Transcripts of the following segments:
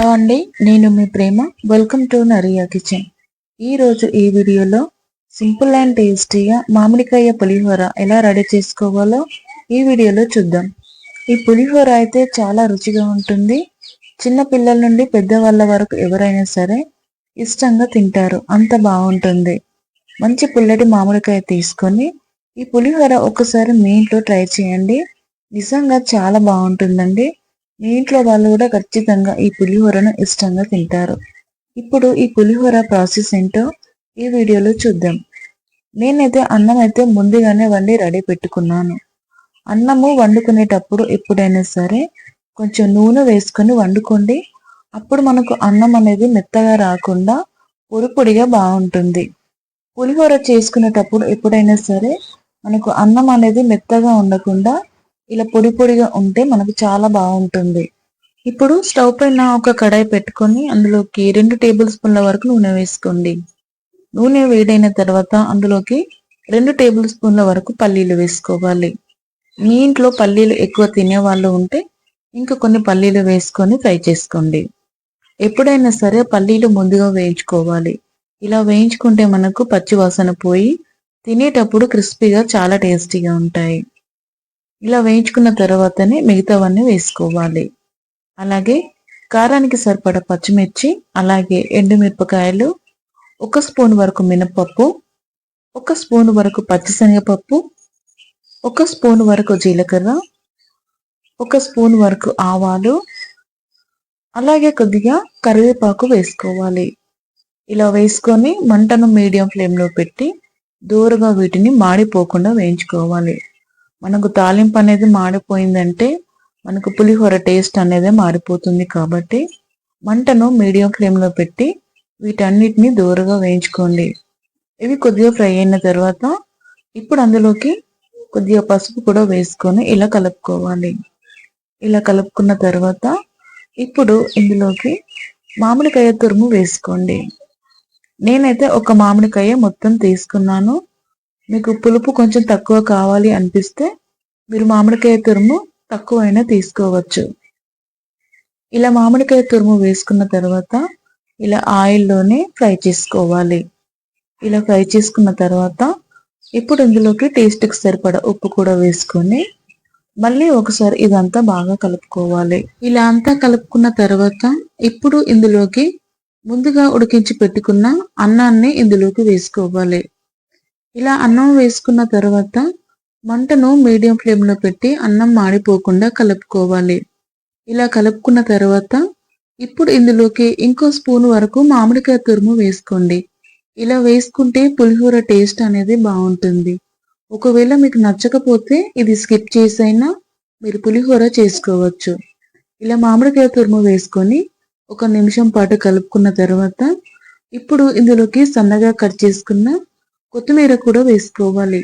Hello అండి నేను మీ ప్రేమ. వెల్కమ్ టు నరియా కిచెన్ ఈరోజు ఈ వీడియోలో సింపుల్ అండ్ టేస్టీగా మామిడికాయ పులిహోర ఎలా రెడీ చేసుకోవాలో ఈ వీడియోలో చూద్దాం. ఈ పులిహోర అయితే చాలా రుచిగా ఉంటుంది. చిన్న పిల్లల నుండి పెద్దవాళ్ళ వరకు ఎవరైనా సరే ఇష్టంగా తింటారు. అంత బాగుంటుంది. మంచి పుల్లటి మామిడికాయ తీసుకొని ఈ పులిహోర ఒకసారి మీ ఇంట్లో ట్రై చేయండి. నిజంగా చాలా బాగుంటుందండి. మీ ఇంట్లో వాళ్ళు కూడా ఖచ్చితంగా ఈ పులిహోరను ఇష్టంగా తింటారు. ఇప్పుడు ఈ పులిహోర ప్రాసెస్ ఏంటో ఈ వీడియోలో చూద్దాం. నేనైతే అన్నం అయితే ముందుగానే వండి రెడీ పెట్టుకున్నాను. అన్నము వండుకునేటప్పుడు ఎప్పుడైనా సరే కొంచెం నూనె వేసుకొని వండుకోండి. అప్పుడు మనకు అన్నం అనేది మెత్తగా రాకుండా పొడిపొడిగా బాగుంటుంది. పులిహోర చేసుకునేటప్పుడు ఎప్పుడైనా సరే మనకు అన్నం అనేది మెత్తగా ఉండకుండా ఇలా పొడి పొడిగా ఉంటే మనకు చాలా బాగుంటుంది. ఇప్పుడు స్టవ్ పైన ఒక కడాయి పెట్టుకొని అందులోకి రెండు టేబుల్ స్పూన్ల వరకు నూనె వేసుకోండి. నూనె వేడైన తర్వాత అందులోకి రెండు టేబుల్ స్పూన్ల వరకు పల్లీలు వేసుకోవాలి. మీ ఇంట్లో పల్లీలు ఎక్కువ తినే వాళ్ళు ఉంటే ఇంకా కొన్ని పల్లీలు వేసుకొని ఫ్రై చేసుకోండి. ఎప్పుడైనా సరే పల్లీలు ముందుగా వేయించుకోవాలి. ఇలా వేయించుకుంటే మనకు పచ్చివాసన పోయి తినేటప్పుడు క్రిస్పీగా చాలా టేస్టీగా ఉంటాయి. ఇలా వేయించుకున్న తర్వాతనే మిగతావన్నీ వేసుకోవాలి. అలాగే కారానికి సరిపడ పచ్చిమిర్చి అలాగే ఎండుమిరపకాయలు ఒక స్పూన్ వరకు మినపప్పు ఒక స్పూన్ వరకు పచ్చిశనగపప్పు ఒక స్పూన్ వరకు జీలకర్ర ఒక స్పూన్ వరకు ఆవాలు అలాగే కొద్దిగా కరివేపాకు వేసుకోవాలి. ఇలా వేసుకొని మంటను మీడియం ఫ్లేమ్లో పెట్టి దూరగా వీటిని మాడిపోకుండా వేయించుకోవాలి. మనకు తాలింపు అనేది మాడిపోయిందంటే మనకు పులిహోర టేస్ట్ అనేది మారిపోతుంది కాబట్టి మంటను మీడియం ఫ్లేమ్లో పెట్టి వీటన్నిటిని దూరగా వేయించుకోండి. ఇవి కొద్దిగా ఫ్రై అయిన తర్వాత ఇప్పుడు అందులోకి కొద్దిగా పసుపు కూడా వేసుకొని ఇలా కలుపుకోవాలి. ఇలా కలుపుకున్న తర్వాత ఇప్పుడు ఇందులోకి మామిడికాయ తురుము వేసుకోండి. నేనైతే ఒక మామిడికాయ మొత్తం తీసుకున్నాను. మీకు పులుపు కొంచెం తక్కువ కావాలి అనిపిస్తే మీరు మామిడికాయ తురుము తక్కువైనా తీసుకోవచ్చు. ఇలా మామిడికాయ తురుము వేసుకున్న తర్వాత ఇలా ఆయిల్లోనే ఫ్రై చేసుకోవాలి. ఇలా ఫ్రై చేసుకున్న తర్వాత ఇప్పుడు ఇందులోకి టేస్ట్కి సరిపడ ఉప్పు కూడా వేసుకొని మళ్ళీ ఒకసారి ఇదంతా బాగా కలుపుకోవాలి. ఇలా అంతా కలుపుకున్న తర్వాత ఇప్పుడు ఇందులోకి ముందుగా ఉడికించి పెట్టుకున్న అన్నాన్ని ఇందులోకి వేసుకోవాలి. ఇలా అన్నం వేసుకున్న తర్వాత మంటను మీడియం ఫ్లేమ్లో పెట్టి అన్నం మాడిపోకుండా కలుపుకోవాలి. ఇలా కలుపుకున్న తర్వాత ఇప్పుడు ఇందులోకి ఇంకో స్పూన్ వరకు మామిడికాయ తురుము వేసుకోండి. ఇలా వేసుకుంటే పులిహోర టేస్ట్ అనేది బాగుంటుంది. ఒకవేళ మీకు నచ్చకపోతే ఇది స్కిప్ చేసైనా మీరు పులిహోర చేసుకోవచ్చు. ఇలా మామిడికాయ తురుము వేసుకొని ఒక నిమిషం పాటు కలుపుకున్న తర్వాత ఇప్పుడు ఇందులోకి సన్నగా కట్ చేసుకున్న కొత్తిమీర కూడా వేసుకోవాలి.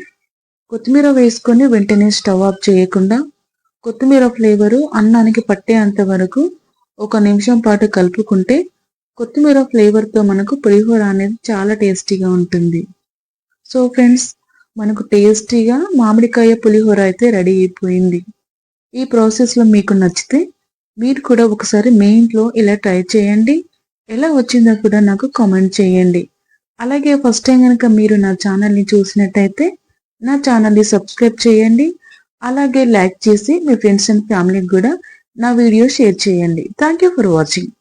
కొత్తిమీర వేసుకొని వెంటనే స్టవ్ ఆఫ్ చేయకుండా కొత్తిమీర ఫ్లేవరు అన్నానికి పట్టేంత వరకు ఒక నిమిషం పాటు కలుపుకుంటే కొత్తిమీర ఫ్లేవర్తో మనకు పులిహోర అనేది చాలా టేస్టీగా ఉంటుంది. సో ఫ్రెండ్స్ మనకు టేస్టీగా మామిడికాయ పులిహోర అయితే రెడీ అయిపోయింది. ఈ ప్రాసెస్లో మీకు నచ్చితే మీరు కూడా ఒకసారి మీ ఇంట్లో ఇలా ట్రై చేయండి. ఎలా వచ్చిందో కూడా నాకు కామెంట్ చేయండి. అలాగే ఫస్ట్ టైం కనుక మీరు నా ఛానల్ని చూసినట్టయితే నా ఛానల్ని సబ్స్క్రైబ్ చేయండి. అలాగే లైక్ చేసి మీ ఫ్రెండ్స్ అండ్ ఫ్యామిలీకి కూడా నా వీడియో షేర్ చేయండి. Thank for watching